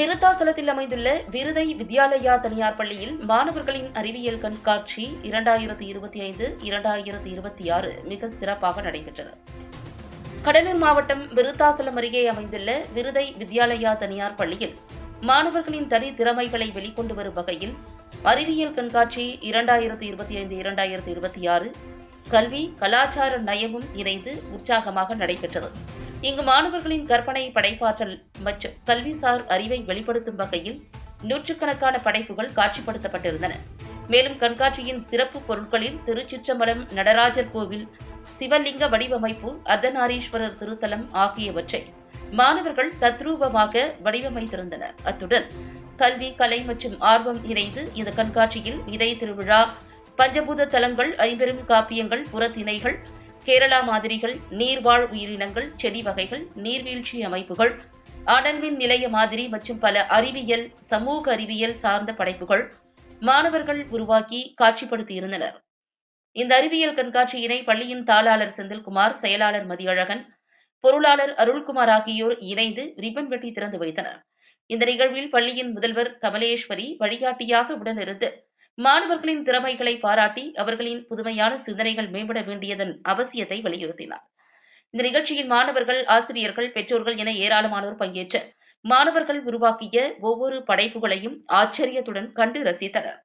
விருத்தாசலத்தில் அமைந்துள்ள விருதை வித்யாலயா தனியார் பள்ளியில் மாணவர்களின் அறிவியல் கண்காட்சி இரண்டாயிரத்தி இருபத்தி ஐந்து இரண்டாயிரத்தி இருபத்தி ஆறு மிக சிறப்பாக நடைபெற்றது. கடலூர் மாவட்டம் விருத்தாசலம் அருகே அமைந்துள்ள விருதை வித்யாலயா தனியார் பள்ளியில் மாணவர்களின் தனி திறமைகளை வெளிக்கொண்டு வரும் வகையில் அறிவியல் கண்காட்சி இரண்டாயிரத்தி இருபத்தி ஐந்து இரண்டாயிரத்தி இருபத்தி ஆறு கல்வி கலாச்சார நயமும் இணைந்து உற்சாகமாக நடைபெற்றது. இங்கு மாணவர்களின் கற்பனை படைப்பாற்றல் மற்றும் கல்விசார் அறிவை வெளிப்படுத்தும் வகையில் நூற்றுக்கணக்கான படைப்புகள் காட்சிப்படுத்தப்பட்டிருந்தன. மேலும் கண்காட்சியின் சிறப்பு பொருட்களில் திருச்சிற்றம்பலம் நடராஜர் கோவில் சிவலிங்க வடிவமைப்பு அர்த்தநாரீஸ்வரர் திருத்தலம் ஆகியவற்றை மாணவர்கள் தத்ரூபமாக வடிவமைத்திருந்தனர். அத்துடன் கல்வி கலை மற்றும் ஆர்வம் இணைந்து இந்த கண்காட்சியில் விதை திருவிழா பஞ்சபூத தலங்கள் ஐம்பெரும் காப்பியங்கள் புறத்திணைகள் கேரளா மாதிரிகள் நீர்வாழ் உயிரினங்கள் செடி வகைகள் நீர்வீழ்ச்சி அமைப்புகள் அனல்மின் நிலைய மாதிரி மற்றும் பல அறிவியல் சமூக அறிவியல் சார்ந்த படைப்புகள் மாணவர்கள் உருவாக்கி காட்சிப்படுத்தியிருந்தனர். இந்த அறிவியல் கண்காட்சியினை பள்ளியின் தாளாளர் செந்தில்குமார் செயலாளர் மதியழகன் பொருளாளர் அருள்குமார் ஆகியோர் இணைந்து ரிப்பன் வெட்டி திறந்து வைத்தனர். இந்த நிகழ்வில் பள்ளியின் முதல்வர் கமலேஸ்வரி வழிகாட்டியாக உடனிருந்து மாணவர்களின் திறமைகளை பாராட்டி அவர்களின் புதுமையான சிந்தனைகள் மேம்பட வேண்டியதன் அவசியத்தை வலியுறுத்தினார். இந்த நிகழ்ச்சியில் மாணவர்கள் ஆசிரியர்கள் பெற்றோர்கள் என ஏராளமானோர் பங்கேற்ற மாணவர்கள் உருவாக்கிய ஒவ்வொரு படைப்புகளையும் ஆச்சரியத்துடன் கண்டு ரசித்தனர்.